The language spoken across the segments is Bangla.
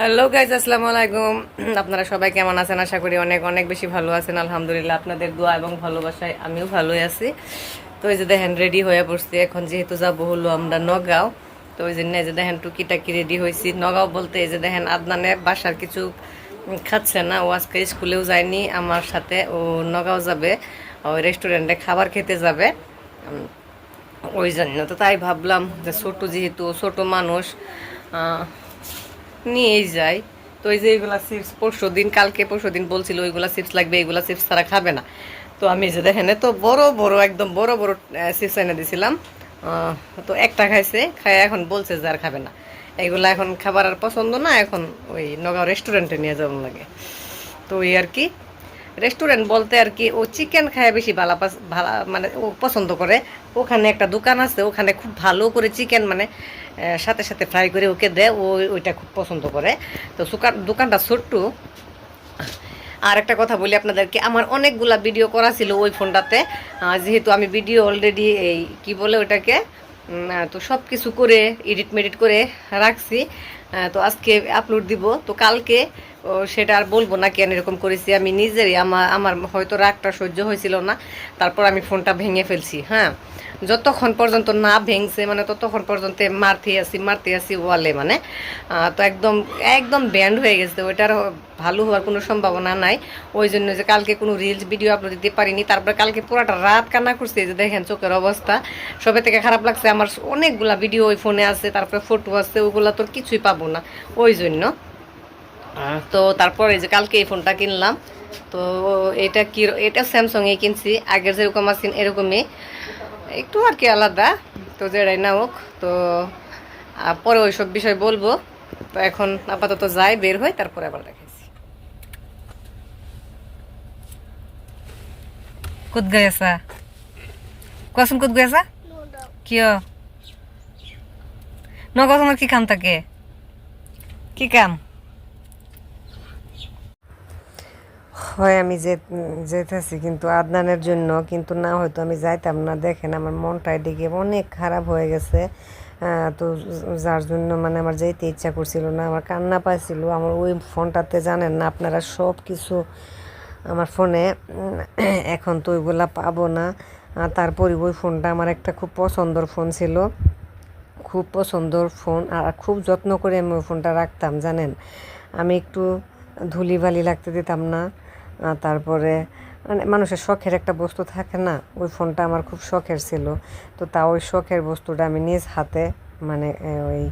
হ্যালো গাইজ আসসালামু আলাইকুম। আপনারা সবাই কেমন আছেন? আশা করি অনেক অনেক বেশি ভালো আছেন। আলহামদুলিল্লাহ, আপনাদের দোয়া এবং ভালোবাসায় আমিও ভালোই আছি। তো এই যে দেখেন রেডি হয়ে পড়ছি। এখন যেহেতু যাব হলো আমরা নগাঁও। তো ওই জন্য এই যে দেখেন, টুকিটাকি রেডি হয়েছি। নগাঁও বলতে এই যে দেখেন, আদনানে বাসার কিছু খাচ্ছে না। ও আজকে স্কুলেও যায়নি। আমার সাথে ও নগাঁও যাবে। ওই রেস্টুরেন্টে খাবার খেতে যাবে। ওই জন্য। তো তাই ভাবলাম যে ছোটো যেহেতু ছোট মানুষ নিয়েই যাই। তো এই যে এইগুলা চিপস পরশু দিন কালকে পরশু দিন বলছিল ওইগুলা চিপস লাগবে, এইগুলা চিপস তারা খাবে না। তো আমি যে দেখেন তো বড় বড়, একদম বড় বড় চিপস এনে দিছিলাম। তো একটা খাইছে খাই এখন বলছে যে আর খাবে না। এইগুলা এখন খাবার আর পছন্দ না, এখন ওই নগাঁও রেস্টুরেন্টে নিয়ে যাওয়ার লাগে। তো ওই আর কি। রেস্টুরেন্ট বলতে আর কি, ও চিকেন খায় বেশি ভালো ভালো মানে ও পছন্দ করে। ওখানে একটা দোকান আছে, ওখানে খুব ভালো করে চিকেন মানে সাথে সাথে ফ্রাই করে ওকে দেয়, ও ওইটা খুব পছন্দ করে। তো দোকানটা ছোট্ট। আর একটা কথা বলি আপনাদেরকে, আমার অনেকগুলা ভিডিও করা ছিল ওই ফোনটাতে। যেহেতু আমি ভিডিও অলরেডি এই কি বলে ওটাকে তো সব কিছু করে এডিট মেডিট করে রাখছি। তো আজকে আপলোড দিব। তো কালকে সেটা আর বলব না কেন এরকম করেছি। আমি নিজেরই আমার আমার হয়তো রাগটা সহ্য হয়েছিল না। তারপর আমি ফোনটা ভেঙে ফেলছি হ্যাঁ। যতক্ষণ পর্যন্ত না ভেঙছে মানে ততক্ষণ পর্যন্ত মারতে আসি মারতে আসি ওয়ালে মানে। তো একদম একদম ব্যান্ড হয়ে গেছে। ওইটার ভালো হওয়ার কোনো সম্ভাবনা নাই। ওই জন্য যে কালকে কোনো রিলস ভিডিও আপলোড দিতে পারিনি। তারপরে কালকে পুরাটা রাত কান্না করছে যে দেখেন চোখের অবস্থা। সবে থেকে খারাপ লাগছে। আমার অনেকগুলা ভিডিও ওই ফোনে আছে, তারপরে ফটো আছে, ওগুলা তোর কিছুই পাবো না। ওই জন্য। তো তারপরে এই যে কালকে এই ফোনটা কিনলাম। তো এটা কি, এটা স্যামসং এ কিনছি। আগের যেরকম আছেন এরকমই। একটু আর কি আলাদা, তো যেটাই না হোক, তো পরে ওইসব বিষয় বলব। তো এখন আপাতত যাই, বের হই, তারপরে আবার দেখাইছি। কুদ গেছা কোৱাচোন ক'ত গৈ আছা কিয়? তোমাৰ কি কাম থাকে কি কাম হয় আমি যেতেছি কিন্তু আদনানের জন্য, কিন্তু না হয়তো আমি যাইতাম না। দেখেন আমার মনটা এদিকে অনেক খারাপ হয়ে গেছে। তো যার জন্য মানে আমার যেতে ইচ্ছা করছিল না, আমার কান্না পাইছিল। আমার ওই ফোনটাতে জানেন না, আপনারা সব কিছু আমার ফোনে এখন তো ওইগুলা পাবো না। তারপরে ওই ফোনটা আমার একটা খুব পছন্দর ফোন ছিল। খুব পছন্দর ফোন, আর খুব যত্ন করে আমি ওই ফোনটা রাখতাম, জানেন? আমি একটু ধুলিবালি লাগতে দিতাম না। তারপরে মানে মানুষের শখের একটা বস্তু থাকে না? ওই ফোনটা আমার খুব শখের ছিল। তো তা ওই শখের বস্তুটা আমি নিজ হাতে মানে ওই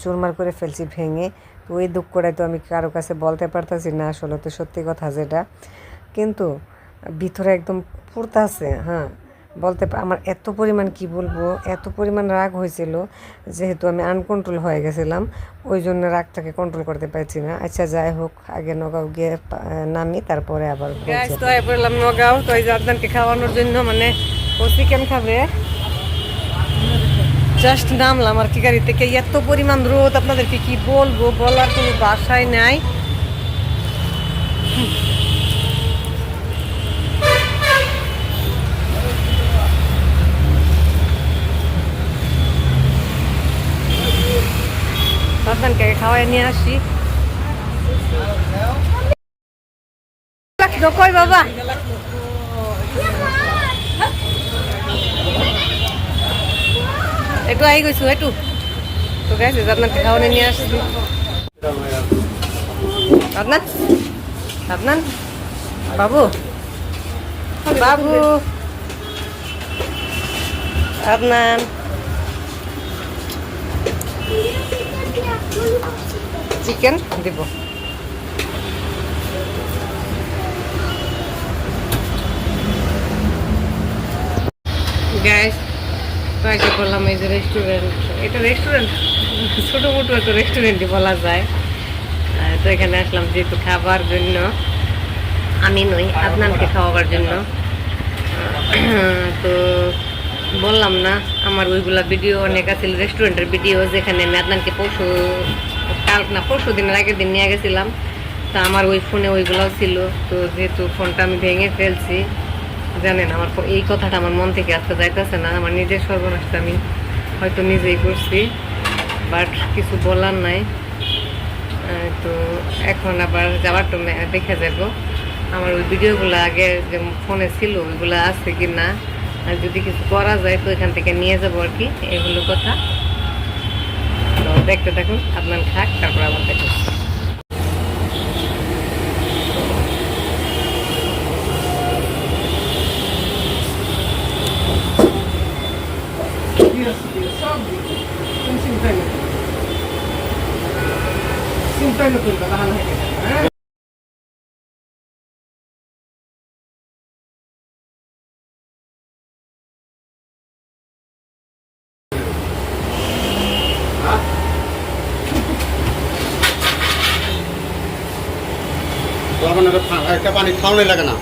চুরমার করে ফেলছি, ভেঙে। তো ওই দুঃখটাই তো আমি কারও কাছে বলতে পারতাছি না আসলে, তো সত্যি কথা যেটা। কিন্তু ভিতরে একদম পুরতাছে হ্যাঁ? বলতে আমার এত পরিমাণ কি বলব, এত পরিমাণ রাগ হয়েছিল যেহেতু আমি আনকন্ট্রোল হয়ে গেছিলাম, ওই জন্য রাগটাকে কন্ট্রোল করতে পারছি না। আচ্ছা যাই হোক, আগে নগাঁও গিয়ে নামি, তারপরে আবার নগাঁও, তো এই জার্দানকে খাওয়ানোর জন্য মানে ও চিকেন খাবে। জাস্ট নামলাম আর কি এত পরিমাণ রোদ, আপনাদেরকে কি বলব, বলার কোনো বাসায় নাই। সাবধানকে খাওয়াই নিয়ে আসি। কই বাবা? একটু আই গেছো একটু। তো গেছে আপনাকে খাওয়ানি নিয়ে আসছি। আদনান আদনান বাবু। বাবু। আদনান। চিকেন দিব। গ্যাস বললাম, এই যে রেস্টুরেন্ট এটা রেস্টুরেন্ট ছোটো মোটো একটা রেস্টুরেন্টই বলা যায়। তো এখানে আসলাম যেহেতু খাবার জন্য। আমি নই, আদনানকে খাওয়াবার জন্য। তো বললাম না, আমার ওইগুলা ভিডিও অনেক আছে রেস্টুরেন্টের ভিডিও যেখানে আমি আদনানকে পরশু কাল না পরশু দিনের আগের দিন নিয়ে গেছিলাম। তা আমার ওই ফোনে ওইগুলাও ছিল। তো যেহেতু ফোনটা আমি ভেঙে ফেলছি, জানেন আমার এই কথাটা আমার মন থেকে আসতে যাইতেছে না। আমার নিজের সর্বনাশটা আমি হয়তো নিজেই করছি বাট কিছু বলার নাই। তো এখন আবার যাওয়ার টাইমে দেখে যাব আমার ওই ভিডিওগুলো আগে যে ফোনে ছিল, ওইগুলো আছে কি না আর যদি কিছু করা যায়, তো এখান থেকে নিয়ে যাব আর কি। এগুলো কথা। তো দেখতে থাকুন আপনার খাক তারপর আবার দেখুন। তখন একটা একটা পানি খাওয়ানো লাগে না।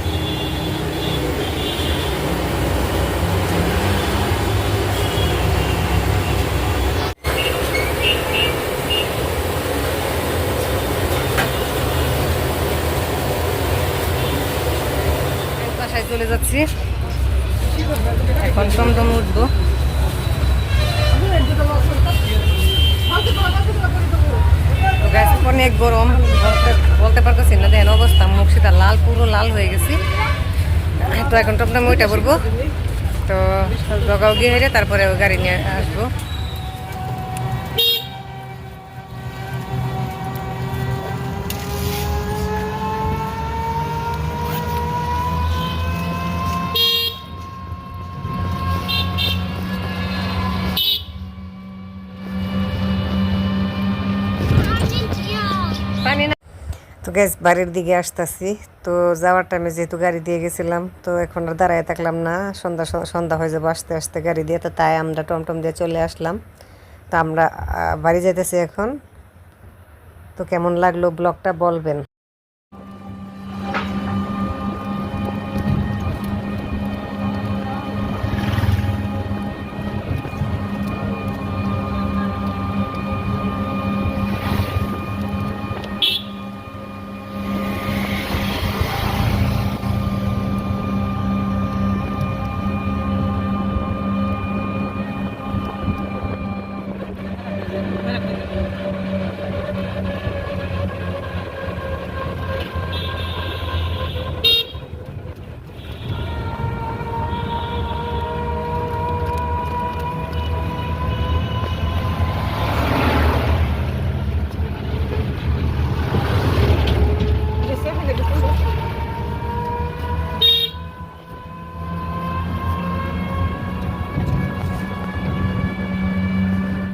চলে যাচ্ছি। এখন টমটম উঠবো তো গাছ অনেক গরম, বলতে পারতেছি না দেন অবস্থা, মুখ সেটা লাল, পুরো লাল হয়ে গেছি। তো এখন টপটা ওইটা বলব। তো জগাও গিয়ে তারপরে ওই গাড়ি নিয়ে আসব পানি না তো গ্যাস বাড়ির দিকে আসতেছি। তো যাওয়ার টাইমে যেহেতু গাড়ি দিয়ে গেছিলাম, তো এখন আর দাঁড়ায় থাকলাম না। সন্ধ্যা সন্ধ্যা হয়ে যাব আসতে আসতে গাড়ি দিয়ে, তো তাই আমরা টমটম দিয়ে চলে আসলাম। তা আমরা বাড়ি যাইতেছি এখন। তো কেমন লাগল ব্লগটা বলবেন?